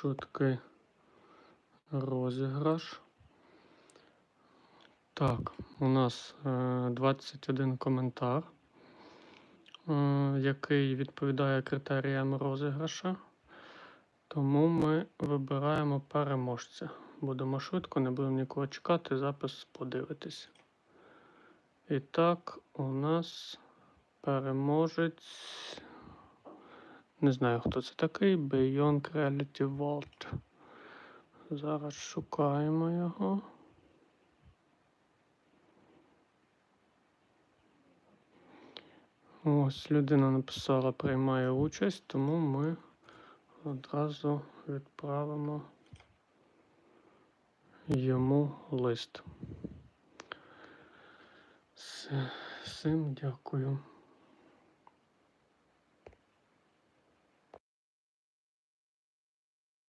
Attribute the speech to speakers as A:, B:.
A: швидкий розіграш. Так, у нас е, 21 коментар, е, який відповідає критеріям розіграша. Тому ми вибираємо переможця. Будемо швидко, не будемо нікого чекати, запис подивитись. І так, у нас переможець. Не знаю, хто це такий. Beyond Reality World. Зараз шукаємо його. Ось людина написала приймає участь, тому ми одразу відправимо йому лист. Всім дякую.